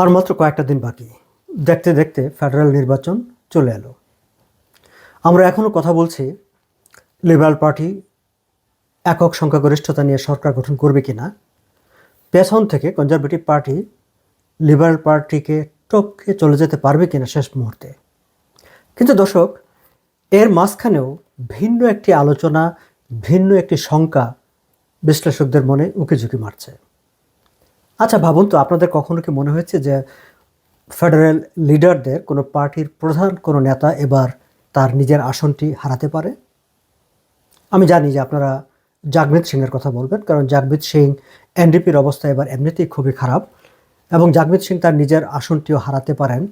আর মাত্র কয়েকটা দিন বাকি। দেখতে দেখতে ফেডারেল নির্বাচন চলে এলো। আমরা এখনও কথা বলছি, লিবারেল পার্টি একক সংখ্যাগরিষ্ঠতা নিয়ে সরকার গঠন করবে কি না পেছন থেকে কনজারভেটিভ পার্টি লিবারেল পার্টিকে টপকে চলে যেতে পারবে কিনা শেষ মুহূর্তে। কিন্তু দর্শক, এর মাঝখানেও ভিন্ন একটি আলোচনা, ভিন্ন একটি শঙ্কা বিশ্লেষকদের মনে উকিঝুঁকি মারছে। আচ্ছা ভাবুন তো, আপনাদের কখনো কি মনে হয়েছে যে ফেডারেল লিডারদের কোনো পার্টির প্রধান কোনো নেতা এবার তার নিজের আসনটি হারাতে পারে? আমি জানি যে আপনারা জাগমিত সিংয়ের কথা বলবেন, কারণ জাগমিত সিং এনডিপির অবস্থা এবার এমনিতেই খুবই খারাপ, এবং জাগমিত সিং তার নিজের আসনটিও হারাতে পারেন।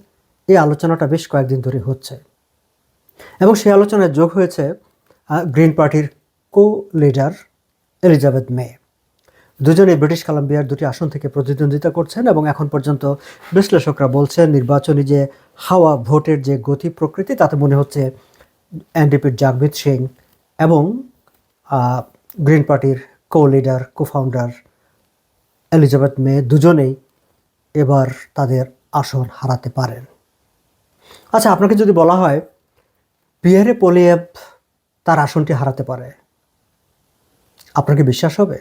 এই আলোচনাটা বেশ কয়েকদিন ধরে হচ্ছে। এবং সেই আলোচনায় যোগ হয়েছে গ্রিন পার্টির কো লিডার এলিজাবেথ মে। দুজনে ব্রিটিশ কলাম্বিয়ার দুটি আসন থেকে প্রতিদ্বন্দ্বিতা করছেন এবং এখন পর্যন্ত বিশ্লেষকরা বলছেন নির্বাচনী যে হাওয়া ভোটের যে গতি প্রকৃতি, তাতে মনে হচ্ছে এনডিপির জাগমিত সিং এবং গ্রিন পার্টির co leader co founder Elizabeth May দুজনেই এবার তাদের আসন হারাতে পারেন। আচ্ছা আপনাকে যদি বলা হয় পিয়ারে পোলিয়েভ তার আসনটি হারাতে পারে আপনাকে বিশ্বাস হবে?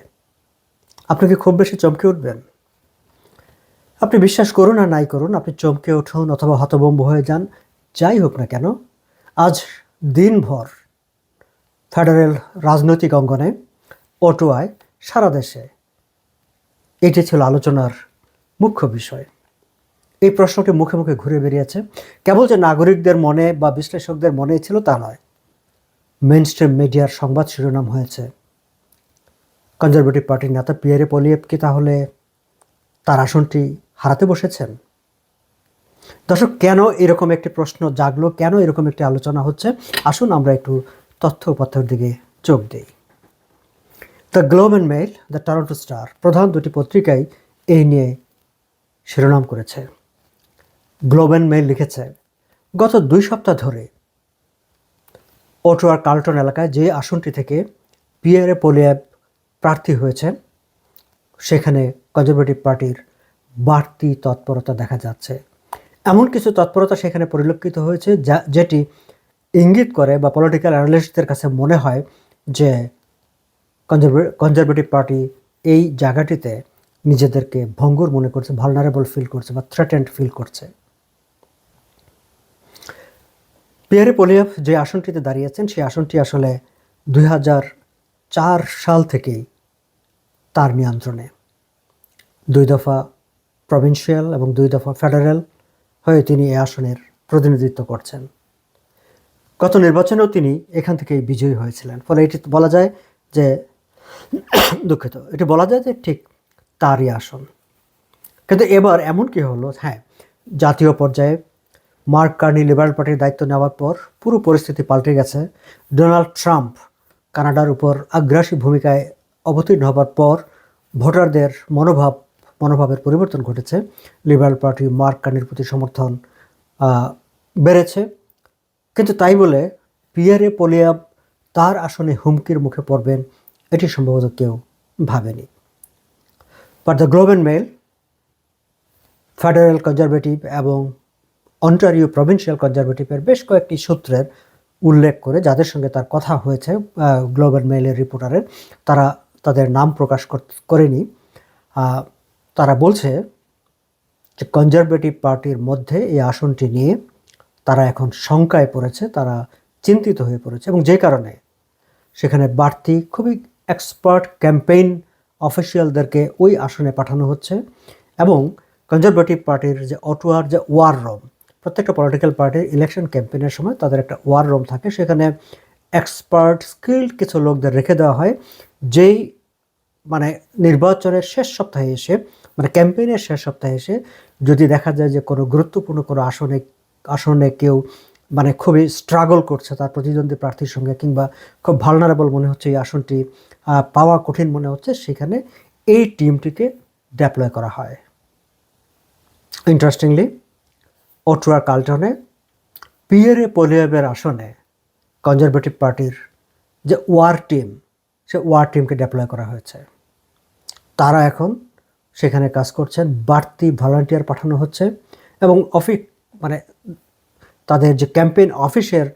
আপনি কি খুব বেশি চমকে উঠবেন। আপনি বিশ্বাস করুন আর নাই করুন, আপনি চমকে উঠুন অথবা হতবম্ব হয়ে যান, যাই হোক না কেন। আজ দিনভর ফেডারেল রাজনৈতিক অঙ্গনে অটোয়ায় সারা দেশে এটি ছিল আলোচনার মুখ্য বিষয়। এই প্রশ্নটি মুখে মুখে ঘুরে বেরিয়েছে। কেবল যে নাগরিকদের মনে বা বিশ্লেষকদের মনে ছিল তা নয় মেন স্ট্রিম মিডিয়ার সংবাদ শিরোনাম হয়েছে। কনজারভেটিভ পার্টির নেতা পিয়ারে পলিয়েভ কি তাহলে তার আসনটি হারাতে বসেছেন? দর্শক, কেন এরকম একটি প্রশ্ন জাগলো? কেন এরকম একটি আলোচনা হচ্ছে? আসুন আমরা একটু তথ্য উপাত্তর দিকে চোখ দিই। The Globe and Mail, the Toronto Star, প্রধান দুটি পত্রিকাই এই নিয়ে শিরোনাম করেছে। গ্লোব অ্যান্ড মেইল লিখেছে, গত দুই সপ্তাহ ধরে অটোয়ার কার্লটন এলাকায় যে আসনটি থেকে পিয়ারে পোলিয়াব প্রার্থী হয়েছেন। সেখানে কনজারভেটিভ পার্টির বাড়তি তৎপরতা দেখা যাচ্ছে। এমন কিছু তৎপরতা সেখানে পরিলক্ষিত হয়েছে যা, যেটি ইঙ্গিত করে বা পলিটিক্যাল অ্যানালিস্টদের কাছে মনে হয় যে কনজারভেটিভ পার্টি এই জায়গাটিতে নিজেদেরকে ভঙ্গুর মনে করছে ভালনারেবল ফিল করছে বা থ্রেটেন্ড ফিল করছে। পিয়ারে পোলিয়াফ যে আসনটিতে দাঁড়িয়েছেন, সেই আসনটি আসলে দুই হাজার চার সাল থেকেই তার নিয়ন্ত্রণে। দুই দফা প্রভিন্সিয়াল এবং দুই দফা ফেডারেল হয়ে তিনি এই আসনের প্রতিনিধিত্ব করছেন। গত নির্বাচনেও তিনি এখান থেকেই বিজয়ী হয়েছিলেন। ফলে এটি বলা যায় যে, দুঃখিত, এটি বলা যায় যে ঠিক তারই আসন। কিন্তু এবার এমন কি হলো? হ্যাঁ জাতীয় পর্যায়ে মার্ক কার্নি লিবারেল পার্টির দায়িত্ব নেওয়ার পর পুরো পরিস্থিতি পাল্টে গেছে। ডোনাল্ড ট্রাম্প কানাডার উপর আগ্রাসী ভূমিকায় অবতীর্ণ হবার পর ভোটারদের মনোভাব, মনোভাবের পরিবর্তন ঘটেছে। লিবারেল পার্টি মার্ক কানির প্রতি সমর্থন বেড়েছে। কিন্তু তাই বলে পিয়ারে পোলিয়াব তার আসনে হুমকির মুখে পড়বেন, এটি সম্ভবত কেউ ভাবেনি। But the Globe Mail federal conservative এবং অন্টারিও প্রভিন্সিয়াল কনজারভেটিভের বেশ কয়েকটি সূত্রের উল্লেখ করে যাদের সঙ্গে তার কথা হয়েছে গ্লোবাল মেইলের রিপোর্টারের তারা তাদের নাম প্রকাশ কর- করেনি। তারা বলছে যে কনজারভেটিভ পার্টির মধ্যে এই আসনটি নিয়ে তারা এখন শঙ্কায় পড়েছে, তারা চিন্তিত হয়ে পড়েছে এবং যে কারণে সেখানে বাড়তি খুবই এক্সপার্ট ক্যাম্পেইন অফিসিয়ালদেরকে ওই আসনে পাঠানো হচ্ছে এবং কনজারভেটিভ পার্টির যে অটোয়ার যে ওয়ার রুম প্রত্যেকটা পলিটিক্যাল পার্টির ইলেকশন ক্যাম্পেইনের সময় তাদের একটা ওয়ার রুম থাকে, সেখানে এক্সপার্ট স্কিল্ড কিছু লোকদের রেখে দেওয়া হয়। যেই মানে নির্বাচনের শেষ সপ্তাহে এসে মানে ক্যাম্পেইনের শেষ সপ্তাহে এসে যদি দেখা যায় যে কোনো গুরুত্বপূর্ণ কোনো আসনে আসনে কেউ মানে খুবই স্ট্রাগল করছে তার প্রতিদ্বন্দ্বী প্রার্থীর সঙ্গে কিংবা খুব ভালনারেবল মনে হচ্ছে এই আসনটি পাওয়া কঠিন মনে হচ্ছে, সেখানে এই টিমটিকে ডেপ্লয় করা হয়। ইন্টারেস্টিংলি অটুয়ার কাল্টনে, পিয়ারে পোলিয়াবের আসনে কনজারভেটিভ পার্টির যে ওয়ার টিম, সে ওয়ার টিমকে ডেপ্লয় করা হয়েছে। তারা এখন সেখানে কাজ করছেন, বাড়তি ভলান্টিয়ার পাঠানো হচ্ছে এবং অফিস মানে তাদের যে ক্যাম্পেইন অফিসের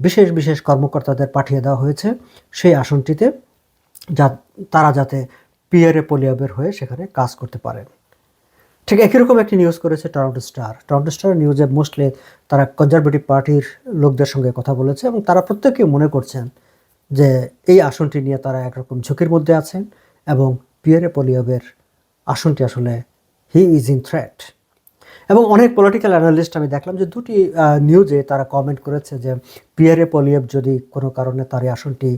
বিশেষ বিশেষ কর্মকর্তাদের পাঠিয়ে দেওয়া হয়েছে, সেই আসনটিতে যা, তারা যাতে পিয়ারে পোলিয়াবের হয়ে সেখানে কাজ করতে পারেন। ঠিক একই রকম একটি নিউজ করেছে টরন্টো স্টার টরন্টো স্টার নিউজে মোস্টলি তারা কনজারভেটিভ পার্টির লোকদের সঙ্গে কথা বলেছে এবং তারা প্রত্যেকেই মনে করছেন যে এই আসনটি নিয়ে তারা একরকম ঝুঁকির মধ্যে আছেন এবং পিয়ারে পোলিয়াবের আসনটি আসলে হি ইজ ইন থ্রেট এবং অনেক পলিটিক্যাল অ্যানালিস্ট আমি দেখলাম যে দুটি নিউজে তারা কমেন্ট করেছে যে পিয়ারে পলিয়েব যদি কোনো কারণে তার এই আসনটি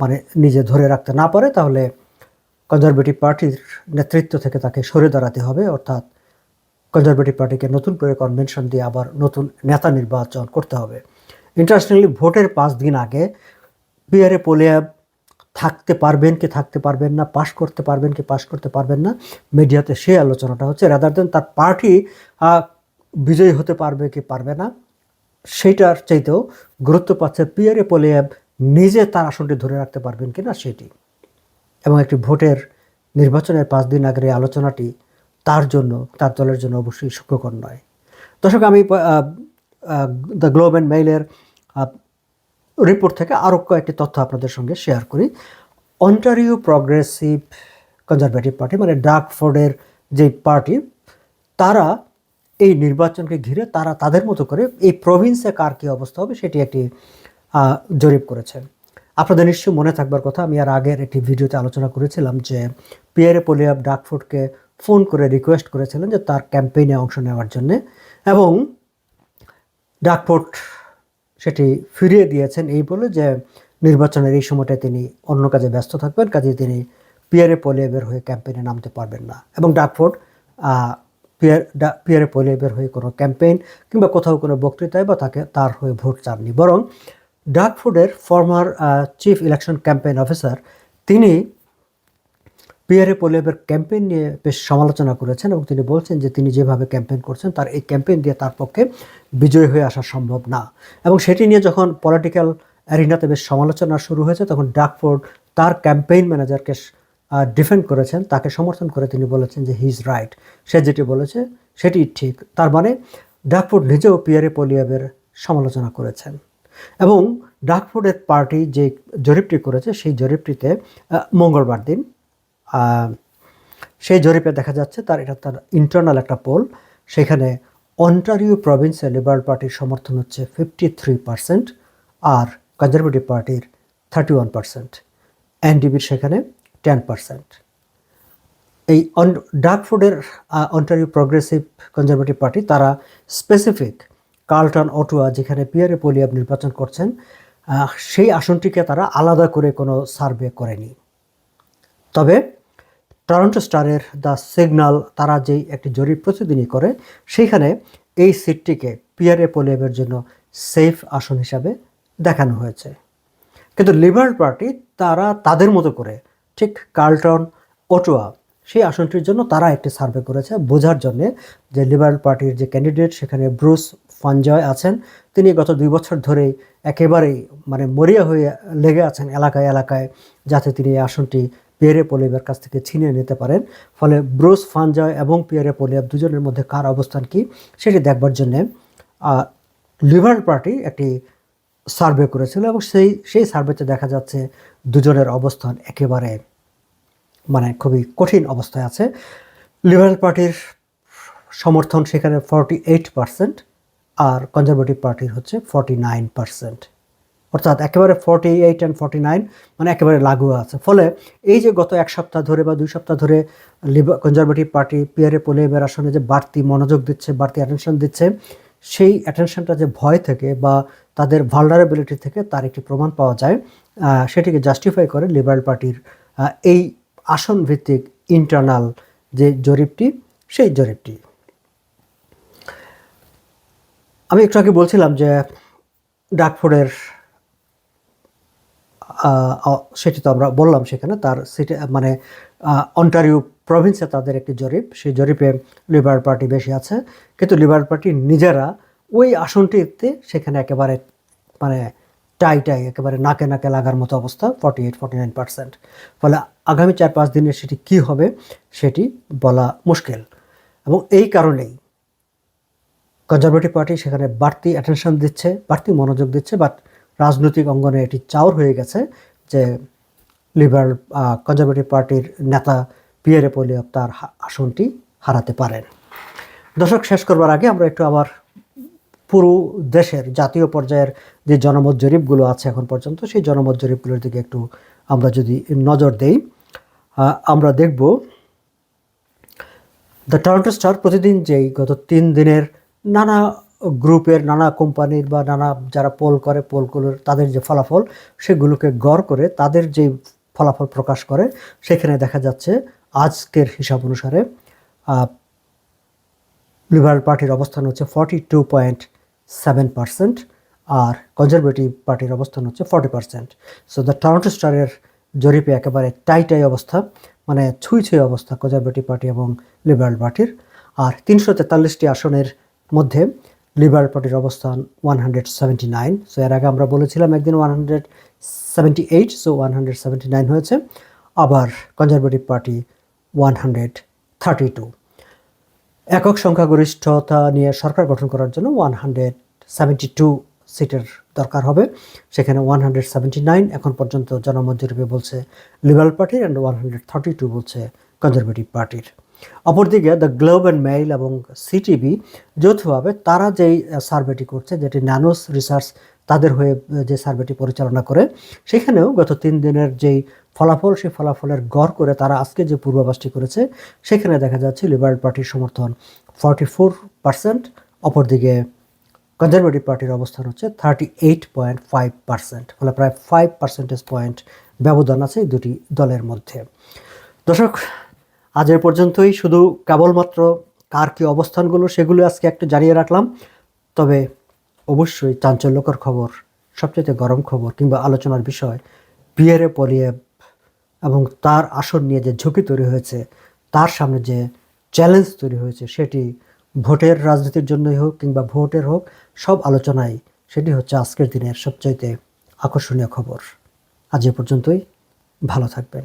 মানে নিজে ধরে রাখতে না পারে তাহলে কনজারভেটিভ পার্টির নেতৃত্ব থেকে তাকে সরে দাঁড়াতে হবে, অর্থাৎ কনজারভেটিভ পার্টিকে নতুন করে কনভেনশন দিয়ে আবার নতুন নেতা নির্বাচন করতে হবে। ইন্টারন্যাশনালি ভোটের পাঁচ দিন আগে পিয়ারে পোলিয়াব থাকতে পারবেন কি থাকতে পারবেন না পাশ করতে পারবেন কি পাশ করতে পারবেন না মিডিয়াতে সেই আলোচনাটা হচ্ছে রাদার দেন তার পার্টি বিজয়ী হতে পারবে কি পারবে না, সেইটার চাইতেও গুরুত্ব পাচ্ছে পিয়ারে পোলিয়াব নিজে তার আসনটি ধরে রাখতে পারবেন কি না সেটি। এবং একটি ভোটের নির্বাচনের পাঁচ দিন আগের এই আলোচনাটি তার জন্য, তার দলের জন্য অবশ্যই সুখকর নয়। দর্শক, আমি দ্য গ্লোব অ্যান্ড মেইলের রিপোর্ট থেকে আরও কয়েকটি তথ্য আপনাদের সঙ্গে শেয়ার করি। অন্টারিও প্রগ্রেসিভ কনজারভেটিভ পার্টি মানে ডার্ক ফোর্ডের যে পার্টি তারা এই নির্বাচনকে ঘিরে তারা তাদের মতো করে এই প্রভিন্সে কার কী অবস্থা হবে সেটি একটি জরিপ করেছেন আপনাদের নিশ্চয়ই মনে থাকবার কথা, আমি আর আগের একটি ভিডিওতে আলোচনা করেছিলাম যে পিয়ারে পোলিয়াব ডাকফোর্ডকে ফোন করে রিকোয়েস্ট করেছিলেন যে তার ক্যাম্পেইনে অংশ নেওয়ার জন্যে এবং ডাকফোর্ড সেটি ফিরিয়ে দিয়েছেন এই বলে যে নির্বাচনের এই সময়টায় তিনি অন্য কাজে ব্যস্ত থাকবেন কাজে তিনি পিয়ারে পোলিয়াবের হয়ে ক্যাম্পেইনে নামতে পারবেন না। এবং ডাকফোর্ড পিয়ার পিয়ারে পোলিয়াবের হয়ে কোনো ক্যাম্পেইন কিংবা কোথাও কোনো বক্তৃতায় বা তাকে, তার হয়ে ভোট চাননি। বরং ডাকফোর্ডের former chief election campaign officer তিনি পিয়ারে পোলিয়াবের ক্যাম্পেইন নিয়ে বেশ সমালোচনা করেছেন এবং তিনি বলছেন যে তিনি যেভাবে ক্যাম্পেইন করছেন, তার এই ক্যাম্পেইন দিয়ে তার পক্ষে বিজয়ী হয়ে আসা সম্ভব না। এবং সেটি নিয়ে যখন পলিটিক্যাল অ্যারিনাতে বেশ সমালোচনা শুরু হয়েছে, তখন ডাকফোর্ড তার ক্যাম্পেইন ম্যানেজারকে ডিফেন্ড করেছেন, তাকে সমর্থন করে তিনি বলেছেন যে হি ইজ রাইট সে যেটি বলেছে সেটি ঠিক। তার মানে ডাকফোর্ড নিজেও পিয়ারে পোলিয়াবের সমালোচনা করেছেন। এবং ডাকফোর্ডের পার্টি যে জরিপটি করেছে, সেই জরিপটিতে মঙ্গলবার দিন সেই জরিপে দেখা যাচ্ছে তার, এটা তার ইন্টারনাল একটা পোল সেখানে অন্টারিও প্রভিন্সে লিবারেল পার্টির সমর্থন হচ্ছে ফিফটি থ্রি পার্সেন্ট আর কনজারভেটিভ পার্টির থার্টি ওয়ান পার্সেন্ট এনডিবির সেখানে টেন পার্সেন্ট এই ডাকফোর্ডের অন্টারিও প্রগ্রেসিভ কনজারভেটিভ পার্টি তারা স্পেসিফিক কার্লটন অটোয়া, যেখানে পিয়ারে পোলিয়াব নির্বাচন করছেন সেই আসনটিকে তারা আলাদা করে কোনো সার্ভে করেনি। তবে টরন্টো স্টারের দ্য সিগন্যাল তারা যেই একটি জরিপ প্রতিদিনই করে, সেইখানে এই সিটটিকে পিয়ারে পোলিয়াবের জন্য সেফ আসন হিসাবে দেখানো হয়েছে। কিন্তু লিবারেল পার্টি তারা তাদের মতো করে, ঠিক কার্লটন ওটোয়া সেই আসনটির জন্য তারা একটি সার্ভে করেছে। বোঝার জন্যে যে লিবারেল পার্টির যে ক্যান্ডিডেট সেখানে ব্রুস ফানজয় আছেন, তিনি গত দুই বছর ধরেই একেবারেই মানে মরিয়া হয়ে লেগে আছেন এলাকায় এলাকায়, যাতে তিনি এই আসনটি পিয়ারে পলিয়াবের কাছ থেকে ছিনিয়ে নিতে পারেন। ফলে ব্রুস ফানজয় এবং পিয়ারে পলিয়াব দুজনের মধ্যে কার অবস্থান কি সেটি দেখবার জন্যে লিবারেল পার্টি একটি সার্ভে করেছিল এবং সেই সেই সার্ভেতে দেখা যাচ্ছে দুজনের অবস্থান একেবারে মানে খুবই কঠিন অবস্থায় আছে। লিবারেল পার্টির সমর্থন সেখানে ফর্টি এইট পার্সেন্ট আর কনজারভেটিভ পার্টির হচ্ছে ফর্টি নাইন পার্সেন্ট অর্থাৎ একেবারে forty eight and forty nine মানে একেবারে লাগু আছে। ফলে এই যে গত এক সপ্তাহ ধরে বা দুই সপ্তাহ ধরে লিবার কনজারভেটিভ পার্টি পিয়ারে পোলিয়াবের আসনে যে বাড়তি মনোযোগ দিচ্ছে, বাড়তি অ্যাটেনশন দিচ্ছে, সেই অ্যাটেনশনটা যে ভয় থেকে বা তাদের ভালনারেবিলিটি থেকে তার একটি প্রমাণ পাওয়া যায়। সেটিকে জাস্টিফাই করে লিবারেল পার্টির এই আসন ভিত্তিক ইন্টারনাল যে জরিপটি, সেই জরিপটি। আমি একটু আগে বলছিলাম যে ডাকফোর্ডের সেটি তো আমরা বললাম সেখানে, তার সিটি মানে অন্টারিও প্রভিন্সে তাদের একটি জরিপ, সেই জরিপে লিবারেল পার্টি বেশি আছে, কিন্তু লিবারেল পার্টি নিজেরা ওই আসনটিতে সেখানে একেবারে মানে টাই টাই একেবারে নাকে নাকে লাগার মতো অবস্থা forty eight forty nine percent ফলে আগামী চার পাঁচ দিনে সেটি কী হবে, সেটি বলা মুশকিল। এবং এই কারণেই কনজারভেটিভ পার্টি সেখানে বাড়তি অ্যাটেনশন দিচ্ছে, বাড়তি মনোযোগ দিচ্ছে বাট রাজনৈতিক অঙ্গনে এটি চাউর হয়ে গেছে যে লিবারাল কনজারভেটিভ পার্টির নেতা পিয়ারে পোলিও তার আসনটি হারাতে পারেন। দর্শক, শেষ করবার আগে আমরা একটু আবার পুরো দেশের জাতীয় পর্যায়ের যে জনমত জরিপগুলো আছে এখন পর্যন্ত, সেই জনমত জরিপগুলোর দিকে একটু আমরা যদি নজর দেই আমরা দেখব দ্য টরন্টো স্টার প্রতিদিন যেই গত তিন দিনের নানা গ্রুপের, নানা কোম্পানির বা নানা যারা পোল করে পোলগুলোর তাদের যে ফলাফল, সেগুলোকে গড় করে তাদের যে ফলাফল প্রকাশ করে, সেখানে দেখা যাচ্ছে আজকের হিসাব অনুসারে লিবারাল পার্টির অবস্থান হচ্ছে forty two point seven percent আর কনজারভেটিভ পার্টির অবস্থান হচ্ছে forty percent so the Toronto স্টারের জরিপে একেবারে টাই টাই অবস্থা মানে ছুঁই ছুঁই অবস্থা কনজারভেটিভ পার্টি এবং লিবারাল পার্টির আর তিনশো তেতাল্লিশটি আসনের মধ্যে লিবারাল পার্টির অবস্থান one hundred seventy nine so এর আগে আমরা বলেছিলাম একদিন one hundred seventy eight so one hundred seventy nine হয়েছে। আবার conservative party one hundred thirty two একক সংখ্যাগরিষ্ঠতা নিয়ে সরকার গঠন করার জন্য ওয়ান হান্ড্রেড সেভেন্টি টু সিটের দরকার হবে। সেখানে ওয়ান হান্ড্রেড সেভেন্টি নাইন এখন পর্যন্ত জনমত জরিপে বলছে লিবারাল পার্টির and one hundred thirty two বলছে কনজারভেটিভ পার্টির অপরদিকে দ্য গ্লোব অ্যান্ড মেইল এবং সিটিভি যৌথভাবে তারা যেই সার্ভেটি করছে, যেটি ন্যানোস রিসার্চ তাদের হয়ে যে সার্ভেটি পরিচালনা করে, সেখানেও গত তিন দিনের যেই ফলাফল, সেই ফলাফলের গড় করে তারা আজকে যে পূর্বাভাসটি করেছে, সেখানে দেখা যাচ্ছে লিবারেল পার্টির সমর্থন ফর্টি ফোর পার্সেন্ট অপরদিকে কনজারভেটিভ পার্টির অবস্থান হচ্ছে thirty eight point five percent ফলে প্রায় ফাইভ পার্সেন্টেজ পয়েন্ট ব্যবধান আছে দুটি দলের মধ্যে। দর্শক, আজ এ পর্যন্তই। শুধু কেবলমাত্র কার কী অবস্থানগুলো সেগুলো আজকে একটু জানিয়ে রাখলাম। তবে অবশ্যই চাঞ্চল্যকর খবর সবচেয়ে গরম খবর কিংবা আলোচনার বিষয় পিয়ারে পলিয়েব এবং তার আসন নিয়ে যে ঝুঁকি তৈরি হয়েছে, তার সামনে যে চ্যালেঞ্জ তৈরি হয়েছে, সেটি ভোটের রাজনীতির জন্যই হোক কিংবা ভোটের হোক, সব আলোচনায় সেটি হচ্ছে আজকের দিনের সবচাইতে আকর্ষণীয় খবর। আজ এ পর্যন্তই, ভালো থাকবেন।